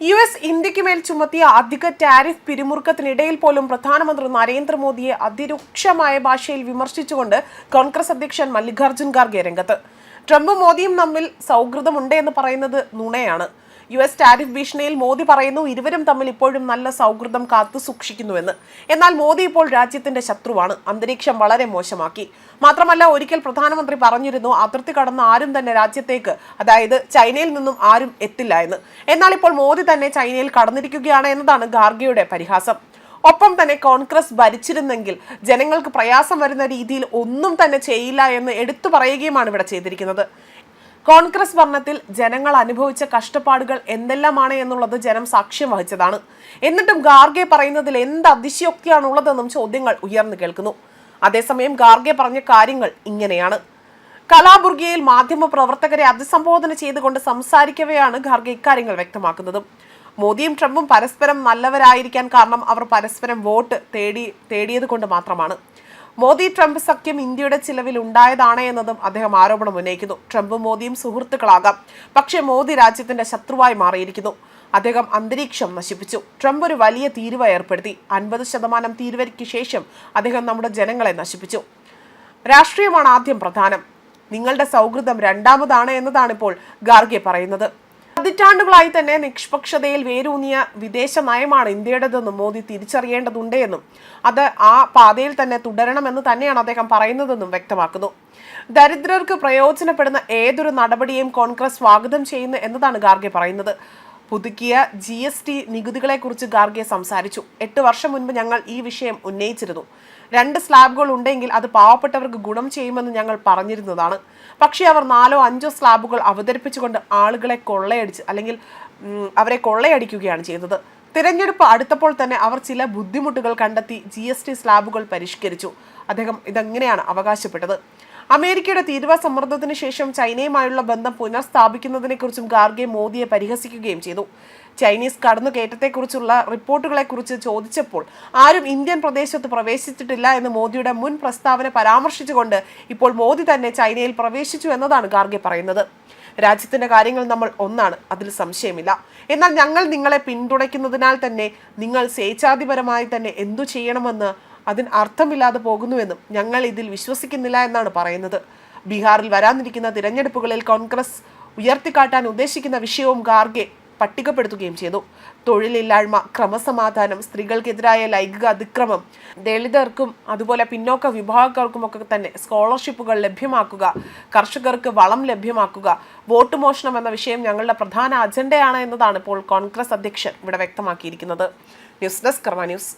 U S ഇന്ത്യയ്ക്ക് മേൽ ചുമത്തിയ അധിക ടാരിഫ് പിരിമുറുക്കത്തിനിടയിൽ പോലും പ്രധാനമന്ത്രി നരേന്ദ്രമോദിയെ അതിരൂക്ഷമായ ഭാഷയിൽ വിമർശിച്ചുകൊണ്ട് കോൺഗ്രസ് അധ്യക്ഷൻ മല്ലികാർജുൻ ഖാർഗെ രംഗത്ത്. ട്രംപും മോദിയും തമ്മിൽ സൗഹൃദമുണ്ട് എന്ന് പറയുന്നത് നുണയാണ്. യു എസ് ടാരിഫ് ഭീഷണിയിൽ മോദി പറയുന്നു ഇരുവരും തമ്മിൽ ഇപ്പോഴും നല്ല സൗഹൃദം കാത്തു സൂക്ഷിക്കുന്നുവെന്ന്. എന്നാൽ മോദി ഇപ്പോൾ രാജ്യത്തിന്റെ ശത്രുവാണ്. അന്തരീക്ഷം വളരെ മോശമാക്കി. മാത്രമല്ല ഒരിക്കൽ പ്രധാനമന്ത്രി പറഞ്ഞിരുന്നു അതിർത്തി കടന്ന് ആരും തന്നെ രാജ്യത്തേക്ക് അതായത് ചൈനയിൽ നിന്നും ആരും എത്തില്ല എന്ന്. എന്നാൽ ഇപ്പോൾ മോദി തന്നെ ചൈനയിൽ കടന്നിരിക്കുകയാണ് എന്നതാണ് ഗാർഗിയുടെ പരിഹാസം. ഒപ്പം തന്നെ കോൺഗ്രസ് ഭരിച്ചിരുന്നെങ്കിൽ ജനങ്ങൾക്ക് പ്രയാസം വരുന്ന രീതിയിൽ ഒന്നും തന്നെ ചെയ്യില്ല എന്ന് എടുത്തു പറയുകയുമാണ് ഇവിടെ ചെയ്തിരിക്കുന്നത്. കോൺഗ്രസ് ഭരണത്തിൽ ജനങ്ങൾ അനുഭവിച്ച കഷ്ടപ്പാടുകൾ എന്തെല്ലാമാണ് എന്നുള്ളത് ജനം സാക്ഷ്യം വഹിച്ചതാണ്. എന്നിട്ടും ഗാർഗെ പറയുന്നതിൽ എന്ത് അതിശയോക്തിയാണുള്ളതെന്നും ചോദ്യങ്ങൾ ഉയർന്നു കേൾക്കുന്നു. അതേസമയം ഗാർഗെ പറഞ്ഞ കാര്യങ്ങൾ ഇങ്ങനെയാണ്. കലാബുർഗിയയിൽ മാധ്യമ പ്രവർത്തകരെ അഭിസംബോധന ചെയ്തുകൊണ്ട് സംസാരിക്കവെയാണ് ഖാർഗെ ഇക്കാര്യങ്ങൾ വ്യക്തമാക്കുന്നത്. മോദിയും ട്രംപും പരസ്പരം നല്ലവരായിരിക്കാൻ കാരണം അവർ പരസ്പരം വോട്ട് തേടി തേടിയത് കൊണ്ട് മാത്രമാണ്. മോദി ട്രംപ് സഖ്യം ഇന്ത്യയുടെ ചിലവിൽ ഉണ്ടായതാണ് എന്നതും അദ്ദേഹം ആരോപണം ഉന്നയിക്കുന്നു. ട്രംപും മോദിയും സുഹൃത്തുക്കളാകാം. പക്ഷേ മോദി രാജ്യത്തിന്റെ ശത്രുവായി മാറിയിരിക്കുന്നു. അദ്ദേഹം അന്തരീക്ഷം നശിപ്പിച്ചു. ട്രംപ് ഒരു വലിയ തീരുവ ഏർപ്പെടുത്തി. അൻപത് ശതമാനം തീരുവയ്ക്ക് ശേഷം അദ്ദേഹം നമ്മുടെ ജനങ്ങളെ നശിപ്പിച്ചു. രാഷ്ട്രീയമാണ് ആദ്യം പ്രധാനം. നിങ്ങളുടെ സൗഹൃദം രണ്ടാമതാണ് എന്നതാണ് ഇപ്പോൾ ഗാർഗെ പറയുന്നത്. പതിറ്റാണ്ടുകളായി തന്നെ നിഷ്പക്ഷതയിൽ വേരൂന്നിയ വിദേശ നയമാണ് ഇന്ത്യയുടേതെന്നും മോദി തിരിച്ചറിയേണ്ടതുണ്ട് എന്നും അത് ആ പാതയിൽ തന്നെ തുടരണമെന്ന് തന്നെയാണ് അദ്ദേഹം പറയുന്നതെന്നും വ്യക്തമാക്കുന്നു. ദരിദ്രർക്ക് പ്രയോജനപ്പെടുന്ന ഏതൊരു നടപടിയെയും കോൺഗ്രസ് സ്വാഗതം ചെയ്യുന്നു എന്നതാണ് ഗാർഗെ പറയുന്നത്. പുതുക്കിയ ജി എസ് ടി നികുതികളെക്കുറിച്ച് ഗാർഗെ സംസാരിച്ചു. എട്ട് വർഷം മുൻപ് ഞങ്ങൾ ഈ വിഷയം ഉന്നയിച്ചിരുന്നു. രണ്ട് സ്ലാബുകൾ ഉണ്ടെങ്കിൽ അത് പാവപ്പെട്ടവർക്ക് ഗുണം ചെയ്യുമെന്ന് ഞങ്ങൾ പറഞ്ഞിരുന്നതാണ്. പക്ഷേ അവർ നാലോ അഞ്ചോ സ്ലാബുകൾ അവതരിപ്പിച്ചുകൊണ്ട് ആളുകളെ കൊള്ളയടിച്ച് അല്ലെങ്കിൽ അവരെ കൊള്ളയടിക്കുകയാണ് ചെയ്തത്. തിരഞ്ഞെടുപ്പ് അടുത്തപ്പോൾ തന്നെ അവർ ചില ബുദ്ധിമുട്ടുകൾ കണ്ടെത്തി ജി സ്ലാബുകൾ പരിഷ്കരിച്ചു. അദ്ദേഹം ഇതെങ്ങനെയാണ് അവകാശപ്പെട്ടത്? അമേരിക്കയുടെ തീരുവ സമ്മർദ്ദത്തിന് ശേഷം ചൈനയുമായുള്ള ബന്ധം പുനഃസ്ഥാപിക്കുന്നതിനെക്കുറിച്ചും ഗാർഗെ മോദിയെ പരിഹസിക്കുകയും ചെയ്തു. ചൈനീസ് കടന്നുകയറ്റത്തെക്കുറിച്ചുള്ള റിപ്പോർട്ടുകളെക്കുറിച്ച് ചോദിച്ചപ്പോൾ ആരും ഇന്ത്യൻ പ്രദേശത്ത് പ്രവേശിച്ചിട്ടില്ല എന്ന് മോദിയുടെ മുൻ പ്രസ്താവന പരാമർശിച്ചുകൊണ്ട് ഇപ്പോൾ മോദി തന്നെ ചൈനയിൽ പ്രവേശിച്ചു എന്നതാണ് ഗാർഗെ പറയുന്നത്. രാജ്യത്തിന്റെ കാര്യങ്ങൾ നമ്മൾ ഒന്നാണ് അതിൽ സംശയമില്ല. എന്നാൽ ഞങ്ങൾ നിങ്ങളെ പിന്തുണയ്ക്കുന്നതിനാൽ തന്നെ നിങ്ങൾ സ്വേച്ഛാധിപരമായി തന്നെ എന്തു ചെയ്യണമെന്ന് അതിന് അർത്ഥമില്ലാതെ പോകുന്നുവെന്നും ഞങ്ങൾ ഇതിൽ വിശ്വസിക്കുന്നില്ല എന്നാണ് പറയുന്നത്. ബീഹാറിൽ വരാനിരിക്കുന്ന തിരഞ്ഞെടുപ്പുകളിൽ കോൺഗ്രസ് ഉയർത്തിക്കാട്ടാൻ ഉദ്ദേശിക്കുന്ന വിഷയവും ഗാർഗെ പട്ടികപ്പെടുത്തുകയും ചെയ്തു. തൊഴിലില്ലായ്മ ക്രമസമാധാനം സ്ത്രീകൾക്കെതിരായ ലൈംഗിക അതിക്രമം ദളിതർക്കും അതുപോലെ പിന്നോക്ക വിഭാഗക്കാർക്കുമൊക്കെ തന്നെ സ്കോളർഷിപ്പുകൾ ലഭ്യമാക്കുക കർഷകർക്ക് വളം ലഭ്യമാക്കുക വോട്ട് മോഷണം എന്ന വിഷയം ഞങ്ങളുടെ പ്രധാന അജണ്ടയാണ് എന്നതാണ് ഇപ്പോൾ കോൺഗ്രസ് അധ്യക്ഷൻ ഇവിടെ വ്യക്തമാക്കിയിരിക്കുന്നത്. News desk Karma news.